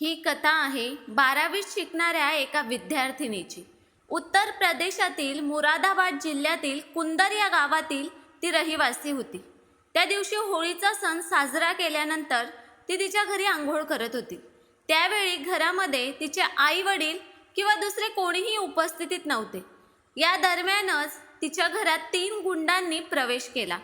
ही कथा आहे बारावीत शिकणाऱ्या एका विद्यार्थिनीची. उत्तर प्रदेशातील मुरादाबाद जिल्ह्यातील कुंदर या गावातील ती रहिवासी होती. त्या दिवशी होळीचा सण साजरा केल्यानंतर ती तिच्या घरी आंघोळ करत होती. त्यावेळी घरामध्ये तिचे आई वडील किंवा दुसरे कोणीही उपस्थितीत नव्हते. या दरम्यानच तिच्या घरात तीन गुंडांनी प्रवेश केला.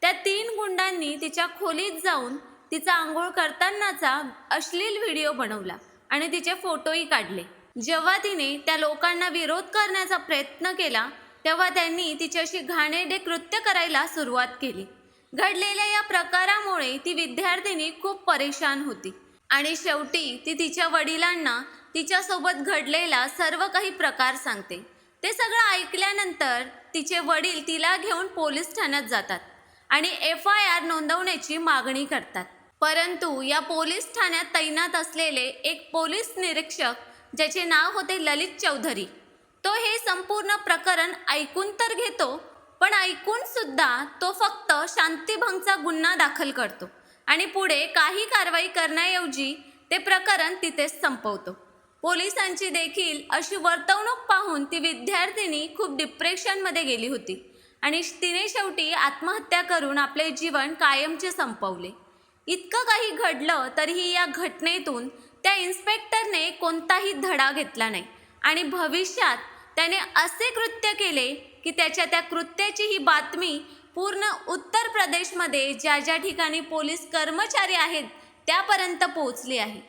त्या तीन गुंडांनी तिच्या खोलीत जाऊन तिचा आंघोळ करतानाचा अश्लील व्हिडिओ बनवला आणि तिचे फोटोही काढले. जेव्हा तिने त्या लोकांना विरोध करण्याचा प्रयत्न केला तेव्हा त्यांनी तिच्याशी घाणेडे कृत्य करायला सुरुवात केली. घडलेल्या या प्रकारामुळे ती विद्यार्थिनी खूप परेशान होती आणि शेवटी ती तिच्या वडिलांना तिच्यासोबत घडलेला सर्व काही प्रकार सांगते. ते सगळं ऐकल्यानंतर तिचे वडील तिला घेऊन पोलीस ठाण्यात जातात आणि एफ आय आर नोंदवण्याची मागणी करतात. परंतु या पोलीस ठाण्यात तैनात असलेले एक पोलीस निरीक्षक ज्याचे नाव होते ललित चौधरी. तो हे संपूर्ण प्रकरण ऐकून तर घेतो पण ऐकून सुद्धा तो फक्त शांतीभंगचा गुन्हा दाखल करतो आणि पुढे काही कारवाई करण्याऐवजी ते प्रकरण तिथेच संपवतो. पोलिसांची देखील अशी वर्तवणूक पाहून ती विद्यार्थिनी खूप डिप्रेशनमध्ये गेली होती आणि तिने शेवटी आत्महत्या करून आपले जीवन कायमचे संपवले. इतकं काही घडलं तरीही या घटनेतून त्या इन्स्पेक्टरने कोणताही धडा घेतला नाही. आणि भविष्यात त्याने असे कृत्य केले की त्याच्या त्या कृत्याची ही बातमी पूर्ण उत्तर प्रदेशमध्ये ज्या ज्या ठिकाणी पोलीस कर्मचारी आहेत त्यापर्यंत पोहोचली आहे.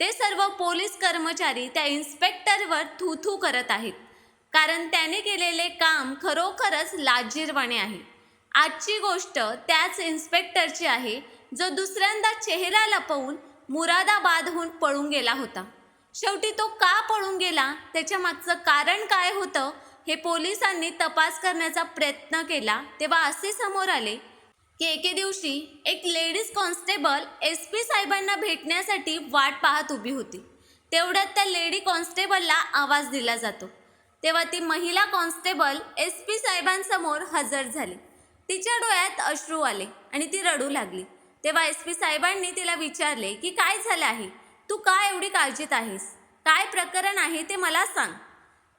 ते सर्व पोलीस कर्मचारी त्या इन्स्पेक्टरवर थू थू करत आहेत. कारण त्याने केलेले काम खरोखरच लाजीरवाणे आहे. आजची गोष्ट त्याच इन्स्पेक्टरची आहे जो दुसऱ्यांदा चेहरा लपवून मुरादाबादहून पळून गेला होता. शेवटी तो का पळून गेला? त्याच्या मागचं कारण काय होतं? हे पोलिसांनी तपास करण्याचा प्रयत्न केला. तेव्हा असे समोर आले की एके दिवशी एक लेडीज कॉन्स्टेबल एस पी साहेबांना भेटण्यासाठी वाट पाहत उभी होती. तेवढ्यात त्या लेडी कॉन्स्टेबलला आवाज दिला जातो. तेव्हा ती महिला कॉन्स्टेबल एस पी साहेबांसमोर हजर झाली. तिच्या डोळ्यात अश्रू आले आणि ती रडू लागली. तेव्हा एस पी साहेबांनी तिला विचारले की काय झालं आहे? तू का एवढी काळजीत आहेस? काय प्रकरण आहे ते मला सांग.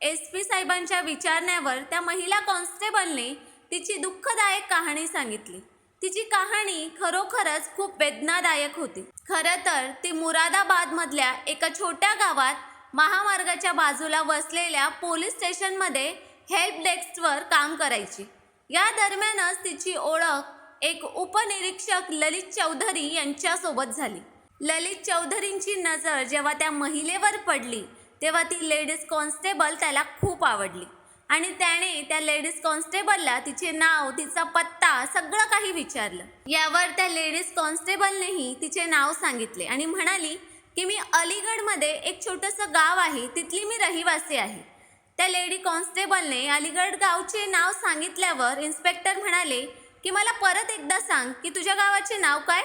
एस पी साहेबांच्या विचारण्यावर त्या महिला कॉन्स्टेबलने तिची दुःखदायक कहाणी सांगितली. तिची कहाणी खरोखरच खूप वेदनादायक होती. खरं तर ती मुरादाबादमधल्या एका छोट्या गावात महामार्गाच्या बाजूला वसलेल्या पोलीस स्टेशनमध्ये हेल्प डेस्कवर काम करायची. या दरम्यानच तिची ओळख एक उपनिरीक्षक ललित चौधरी यांच्यासोबत झाली. ललित चौधरींची नजर जेव्हा त्या महिलेवर पडली तेव्हा ती लेडीज कॉन्स्टेबल त्याला खूप आवडली. आणि त्याने त्या लेडीज कॉन्स्टेबलला तिचे नाव तिचा पत्ता सगळं काही विचारलं. यावर त्या लेडीज कॉन्स्टेबलनेही तिचे नाव सांगितले आणि म्हणाली की मी अलीगडमध्ये एक छोटंसं गाव आहे तिथली मी रहिवासी आहे. त्या लेडी कॉन्स्टेबलने अलीगड गावचे नाव सांगितल्यावर इन्स्पेक्टर म्हणाले की मला परत एकदा सांग की तुझ्या गावाचे नाव काय?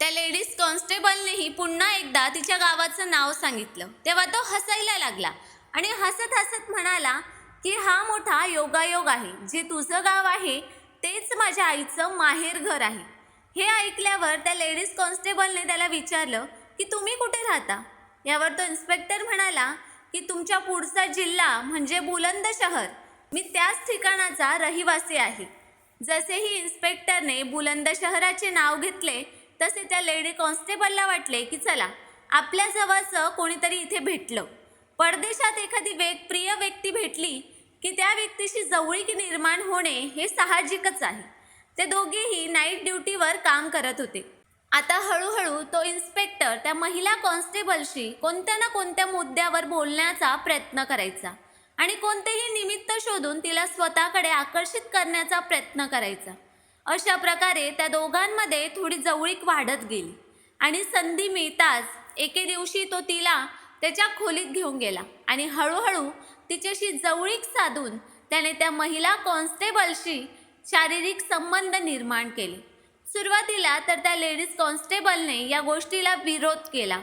त्या लेडीज कॉन्स्टेबलनेही पुन्हा एकदा तिच्या गावाचं नाव सांगितलं. तेव्हा तो हसायला लागला आणि हसत हसत म्हणाला की हा मोठा योगायोग आहे. जे तुझं गाव आहे तेच माझ्या आईचं माहेर घर आहे. हे ऐकल्यावर त्या लेडीज कॉन्स्टेबलने त्याला विचारलं की तुम्ही कुठे राहता? यावर तो इन्स्पेक्टर म्हणाला की तुमच्या पुढचा जिल्हा म्हणजे बुलंद शहर मी त्याच ठिकाणाचा रहिवासी आहे. जसेही इन्स्पेक्टरने बुलंद शहराचे नाव घेतले तसे त्या लेडी कॉन्स्टेबलला वाटले की चला आपल्या जवळचं कोणीतरी इथे भेटलं. परदेशात एखादी वेग प्रिय व्यक्ती भेटली की त्या व्यक्तीशी जवळीक निर्माण होणे हे साहजिकच आहे. ते दोघेही नाईट ड्युटीवर काम करत होते. आता हळूहळू तो इन्स्पेक्टर त्या महिला कॉन्स्टेबलशी कोणत्या ना कोणत्या मुद्द्यावर बोलण्याचा प्रयत्न करायचा. आणि कोणतेही निमित्त शोधून तिला स्वतःकडे आकर्षित करण्याचा प्रयत्न करायचा. अशा प्रकारे त्या दोघांमध्ये थोडी जवळीक वाढत गेली आणि संधी मिळताच एके दिवशी तो तिला त्याच्या खोलीत घेऊन गेला आणि हळूहळू तिच्याशी जवळीक साधून त्याने त्या महिला कॉन्स्टेबलशी शारीरिक संबंध निर्माण केले. सुरुवातीला तर त्या लेडीज कॉन्स्टेबलने या गोष्टीला विरोध केला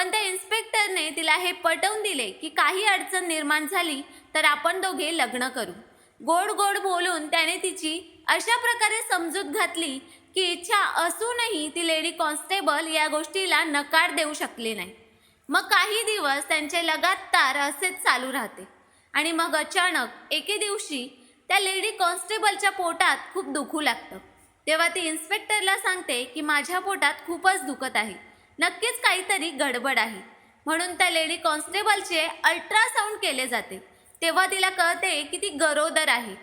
पण त्या इन्स्पेक्टरने तिला हे पटवून दिले की काही अडचण निर्माण झाली तर आपण दोघे लग्न करू. गोड गोड बोलून त्याने तिची अशा प्रकारे समजूत घातली की इच्छा असूनही ती लेडी कॉन्स्टेबल या गोष्टीला नकार देऊ शकली नाही. मग काही दिवस त्यांचे लगातार असेच चालू राहते आणि मग अचानक एके दिवशी त्या लेडी कॉन्स्टेबलच्या पोटात खूप दुखू लागतं. तेव्हा ती इन्स्पेक्टरला सांगते की माझ्या पोटात खूपच दुखत आहे. नक्कीच काहीतरी गडबड आहे. म्हणून त्या लेडी कॉन्स्टेबलचे अल्ट्रासाऊंड केले जाते. तेव्हा तिला कळते की ती गरोदर आहे.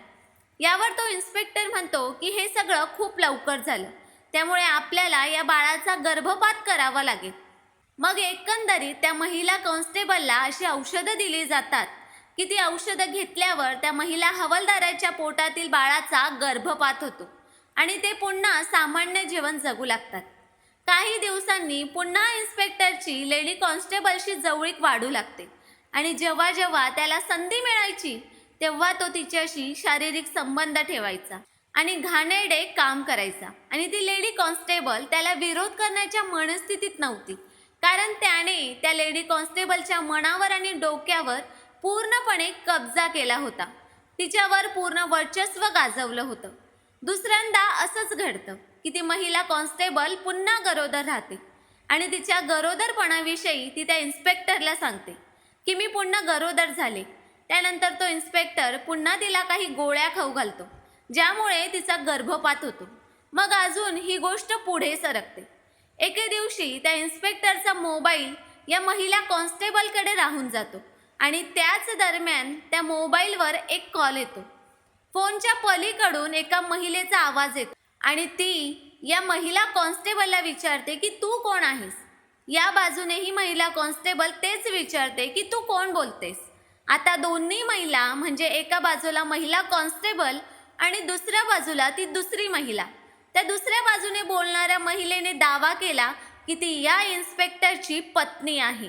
यावर तो इन्स्पेक्टर म्हणतो की हे सगळं खूप लवकर झालं. त्यामुळे आपल्याला या बाळाचा गर्भपात करावा लागेल. मग एकंदरीत त्या महिला कॉन्स्टेबलला अशी औषधं दिली जातात. की ती औषधं घेतल्यावर त्या महिला हवालदाराच्या पोटातील बाळाचा गर्भपात होतो. आणि ते पुन्हा सामान्य जीवन जगू लागतात. काही दिवसांनी पुन्हा इन्स्पेक्टरची लेडी कॉन्स्टेबलशी जवळीक वाढू लागते. आणि जेव्हा जेव्हा त्याला संधी मिळायची तेव्हा तो तिच्याशी शारीरिक संबंध ठेवायचा आणि घाणेरडे काम करायचा. आणि ती लेडी कॉन्स्टेबल त्याला विरोध करण्याच्या मनस्थितीत नव्हती. कारण त्याने त्या लेडी कॉन्स्टेबलच्या मनावर आणि डोक्यावर पूर्णपणे कब्जा केला होता. तिच्यावर पूर्ण वर्चस्व गाजवलं होतं. दुसऱ्यांदा असंच घडतं. की ती महिला कॉन्स्टेबल पुन्हा गरोदर राहते. आणि तिच्या गरोदरपणाविषयी ती त्या इन्स्पेक्टरला सांगते की मी पुन्हा गरोदर झाले. त्यानंतर तो इन्स्पेक्टर पुन्हा तिला काही गोळ्या खाऊ घालतो ज्यामुळे तिचा गर्भपात होतो. मग अजून ही गोष्ट पुढे सरकते. एके दिवशी त्या इन्स्पेक्टरचा मोबाईल या महिला कॉन्स्टेबलकडे राहून जातो आणि त्याच दरम्यान त्या मोबाईलवर एक कॉल येतो. फोनच्या पलीकडून एका महिलेचा आवाज येतो. आणि ती या महिला कॉन्स्टेबलला विचारते की तू कोण आहेस? या बाजूने ही महिला कॉन्स्टेबल तेच विचारते की तू कोण बोलतेस? आता दोन्ही महिला म्हणजे एका बाजूला महिला कॉन्स्टेबल आणि दुसऱ्या बाजूला ती दुसरी महिला. त्या दुसऱ्या बाजूने बोलणाऱ्या महिलेने दावा केला की ती या इन्स्पेक्टरची पत्नी आहे.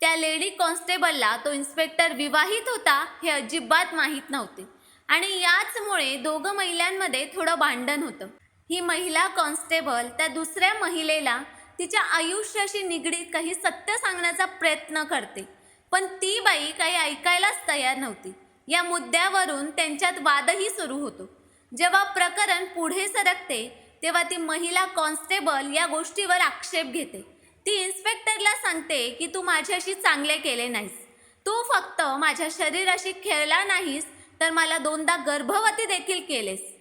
त्या लेडी कॉन्स्टेबलला तो इन्स्पेक्टर विवाहित होता हे अजिबात माहीत नव्हते. आणि याचमुळे दोघं महिलांमध्ये थोडं भांडण होतं. ही महिला कॉन्स्टेबल त्या दुसऱ्या महिलेला तिच्या आयुष्याशी निगडीत काही सत्य सांगण्याचा प्रयत्न करते. पण ती बाई काही ऐकायलाच तयार नव्हती. या मुद्द्यावरून त्यांच्यात वादही सुरू होतो. जेव्हा प्रकरण पुढे सरकते तेव्हा ती महिला कॉन्स्टेबल या गोष्टीवर आक्षेप घेते. ती इन्स्पेक्टरला सांगते की तू माझ्याशी चांगले केले नाहीस. तू फक्त माझ्या शरीराशी खेळला नाहीस तर मला दोनदा गर्भवती देखील केलेस.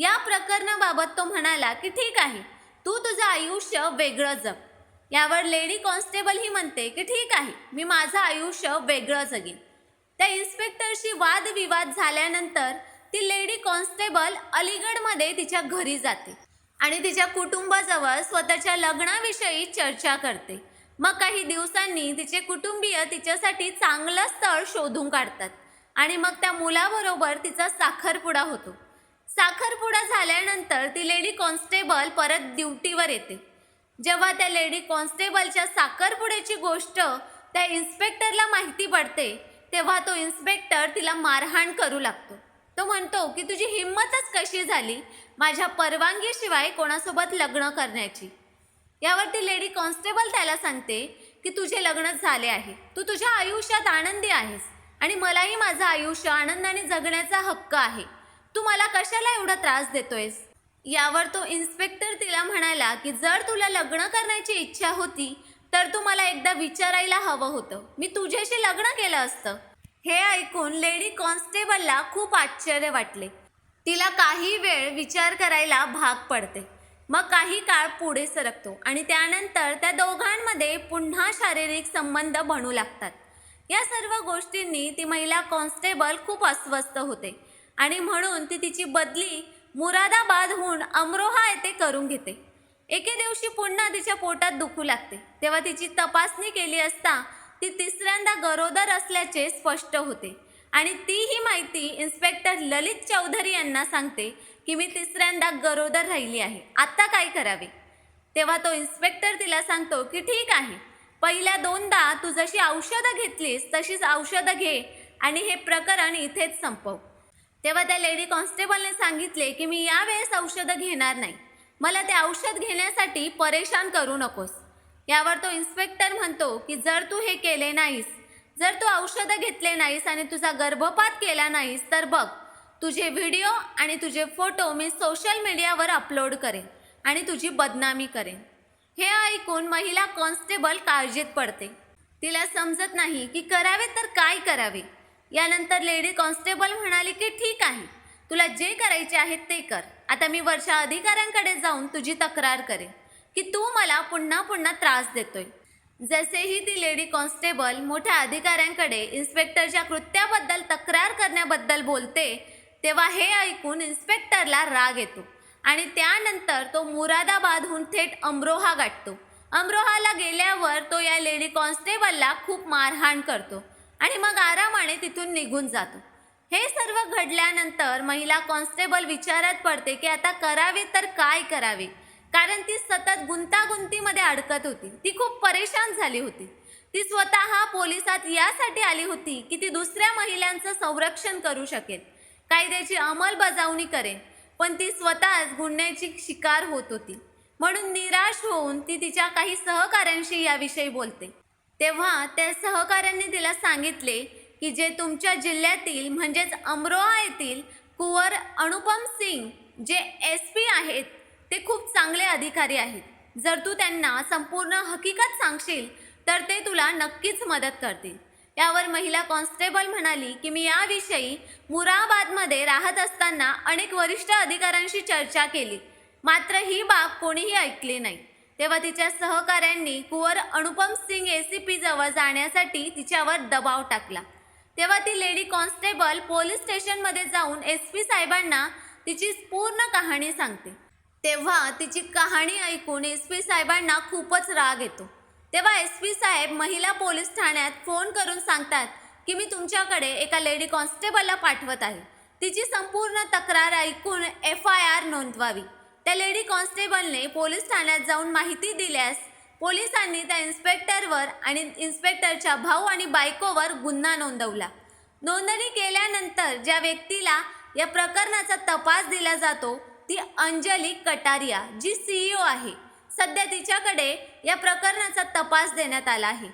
या प्रकरणाबाबत तो म्हणाला की ठीक आहे तू तुझं आयुष्य वेगळं जग. यावर लेडी कॉन्स्टेबल ही म्हणते की ठीक आहे मी माझं आयुष्य वेगळं जगेन. त्या इन्स्पेक्टरशी वादविवाद झाल्यानंतर ती लेडी कॉन्स्टेबल अलीगडमध्ये तिच्या घरी जाते आणि तिच्या कुटुंबाजवळ स्वतःच्या लग्नाविषयी चर्चा करते. मग काही दिवसांनी तिचे कुटुंबीय तिच्यासाठी चांगलं स्थळ शोधून काढतात आणि मग त्या मुलाबरोबर तिचा साखरपुडा होतो. साखरपुडा झाल्यानंतर ती लेडी कॉन्स्टेबल परत ड्युटीवर येते. जेव्हा त्या लेडी कॉन्स्टेबलच्या साखरपुड्याची गोष्ट त्या इन्स्पेक्टरला माहिती पडते तेव्हा तो इन्स्पेक्टर तिला मारहाण करू लागतो. तो म्हणतो की तुझी हिंमतच कशी झाली? माझ्या परवानगीशिवाय कोणासोबत लग्न करण्याची. यावर ती लेडी कॉन्स्टेबल त्याला सांगते की तुझे लग्न झाले आहे. तू तुझ्या आयुष्यात आनंदी आहेस आणि मलाही माझं आयुष्य आनंदाने जगण्याचा हक्क आहे. तू मला कशाला एवढा त्रास देतोयस? यावर तो इन्स्पेक्टर तिला म्हणाला की जर तुला लग्न करण्याची इच्छा होती तर तू मला एकदा विचारायला हवं होतं. मी तुझ्याशी लग्न केलं असतं. हे ऐकून लेडी कॉन्स्टेबलला खूप आश्चर्य वाटले. तिला काही वेळ विचार करायला भाग पडते. मग काही काळ पुढे सरकतो आणि त्यानंतर त्या दोघांमध्ये पुन्हा शारीरिक संबंध बनू लागतात. या सर्व गोष्टींनी ती महिला कॉन्स्टेबल खूप अस्वस्थ होते. आणि म्हणून ती तिची बदली मुरादाबादहून अमरोहा येथे करून घेते. एके दिवशी पुन्हा तिच्या पोटात दुखू लागते. तेव्हा तिची तपासणी केली असता ती तिसऱ्यांदा गरोदर असल्याचे स्पष्ट होते. आणि ती ही माहिती इन्स्पेक्टर ललित चौधरी यांना सांगते की मी तिसऱ्यांदा गरोदर राहिली आहे. आता काय करावे? तेव्हा तो इन्स्पेक्टर तिला सांगतो की ठीक आहे. पहिल्या दोनदा तू जशी औषधं घेतलीस तशीच औषधं घे आणि हे प्रकरण इथेच संपव. तेव्हा त्या लेडी कॉन्स्टेबलने सांगितले की मी यावेळेस औषधं घेणार नाही. मला ते औषध घेण्यासाठी परेशान करू नकोस. यावर तो इन्स्पेक्टर म्हणतो की जर तू हे केले नाहीस जर तू औषधं घेतले नाहीस आणि तुझा गर्भपात केला नाहीस तर बघ तुझे व्हिडिओ आणि तुझे फोटो मी सोशल मीडियावर अपलोड करेन आणि तुझी बदनामी करेन. हे ऐकून महिला कॉन्स्टेबल काळजीत पडते. तिला समजत नाही की करावे तर काय करावे? यानंतर लेडी कॉन्स्टेबल म्हणाली की ठीक आहे तुला जे करायचे आहे ते कर. आता मी वर्षा अधिकाऱ्यांकडे जाऊन तुझी तक्रार करेन की तू मला पुन्हा पुन्हा त्रास देतोय. जसेही ती लेडी कॉन्स्टेबल मोठ्या अधिकाऱ्यांकडे इन्स्पेक्टरच्या कृत्याबद्दल तक्रार करण्याबद्दल बोलते तेव्हा हे ऐकून इन्स्पेक्टरला राग येतो आणि त्यानंतर तो मुरादाबादहून थेट अमरोहा गाठतो. अमरोहाला गेल्यावर तो या लेडी कॉन्स्टेबलला खूप मारहाण करतो. आणि मग आरामाने तिथून निघून जातो. हे सर्व घडल्यानंतर महिला कॉन्स्टेबल विचारात पडते की आता करावे तर काय करावे? कारण ती सतत गुंतागुंतीमध्ये अडकत होती. ती खूप परेशान झाली होती. ती स्वतः पोलिसात यासाठी आली होती की ती दुसऱ्या महिलांचं संरक्षण करू शकेल. कायद्याची अंमलबजावणी करेन पण ती स्वतःच गुन्ह्याची शिकार होत होती. म्हणून निराश होऊन ती तिच्या काही सहकाऱ्यांशी याविषयी बोलते. तेव्हा त्या सहकाऱ्यांनी तिला सांगितले की जे तुमच्या जिल्ह्यातील म्हणजेच अमरोहा येथील कुंवर अनुपम सिंग जे एस पी आहेत ते खूप चांगले अधिकारी आहेत. जर तू त्यांना संपूर्ण हकीकत सांगशील तर ते तुला नक्कीच मदत करतील. यावर महिला कॉन्स्टेबल म्हणाली की मी याविषयी मुराबादमध्ये राहत असताना अनेक वरिष्ठ अधिकाऱ्यांशी चर्चा केली. मात्र ही बाब कोणीही ऐकली नाही. तेव्हा तिच्या सहकाऱ्यांनी Kunwar Anupam Singh A C P जवळ जाण्यासाठी तिच्यावर दबाव टाकला. तेव्हा ती लेडी कॉन्स्टेबल पोलीस स्टेशनमध्ये जाऊन एस पी साहेबांना तिची पूर्ण कहाणी सांगते. तेव्हा तिची कहाणी ऐकून एस पी साहेबांना खूपच राग येतो. तेव्हा एस पी साहेब महिला पोलीस ठाण्यात फोन करून सांगतात की मी तुमच्याकडे एका लेडी कॉन्स्टेबलला पाठवत आहे. तिची संपूर्ण तक्रार ऐकून एफ आय आर नोंदवावी. त्या लेडी कॉन्स्टेबलने पोलीस ठाण्यात जाऊन माहिती दिल्यास पोलिसांनी त्या इन्स्पेक्टरवर आणि इन्स्पेक्टरच्या भाऊ आणि बायकोवर गुन्हा नोंदवला. नोंदणी केल्यानंतर ज्या व्यक्तीला या प्रकरणाचा तपास दिला जातो ती अंजली कटारिया जी सीईओ आहे. सध्या तिच्याकडे या प्रकरणाचा तपास देण्यात आला आहे.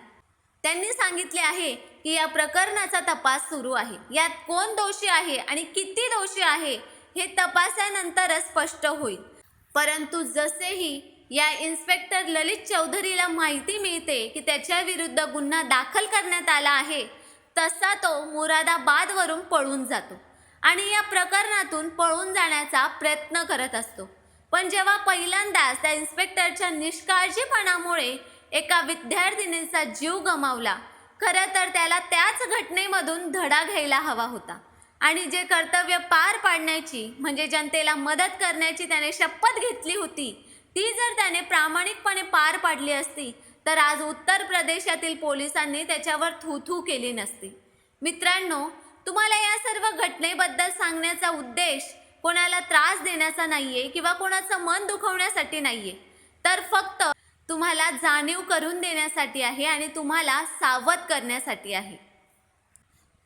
त्यांनी सांगितले आहे की या प्रकरणाचा तपास सुरू आहे. यात कोण दोषी आहे आणि किती दोषी आहे हे तपासानंतरच स्पष्ट होईल. परंतु जसेही या इन्स्पेक्टर ललित चौधरीला माहिती मिळते की त्याच्या विरुद्ध गुन्हा दाखल करण्यात आला आहे तसा तो मुरादाबादवरून पळून जातो आणि या प्रकरणातून पळून जाण्याचा प्रयत्न करत असतो. पण जेव्हा पहिल्यांदाच त्या इन्स्पेक्टरच्या निष्काळजीपणामुळे एका विद्यार्थिनीचा जीव गमावला खरं तर त्याला त्याच घटनेमधून धडा घ्यायला हवा होता. आणि जे कर्तव्य पार पाडण्याची म्हणजे जनतेला मदत करण्याची त्याने शपथ घेतली होती ती जर त्याने प्रामाणिकपणे पार पाडली असती तर आज उत्तर प्रदेशातील पोलिसांनी त्याच्यावर थूथू केली नसती. मित्रांनो तुम्हाला या सर्व घटनेबद्दल सांगण्याचा उद्देश कोणाला त्रास देण्याचा नाहीये किंवा कोणाचं मन दुखवण्यासाठी नाहीये तर फक्त तुम्हाला जाणीव करून देण्यासाठी आहे आणि तुम्हाला सावध करण्यासाठी आहे.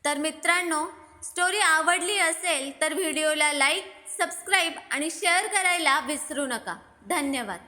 तर मित्रांनो स्टोरी आवडली असेल तर व्हिडिओला लाईक सबस्क्राईब आणि शेअर करायला विसरू नका. धन्यवाद.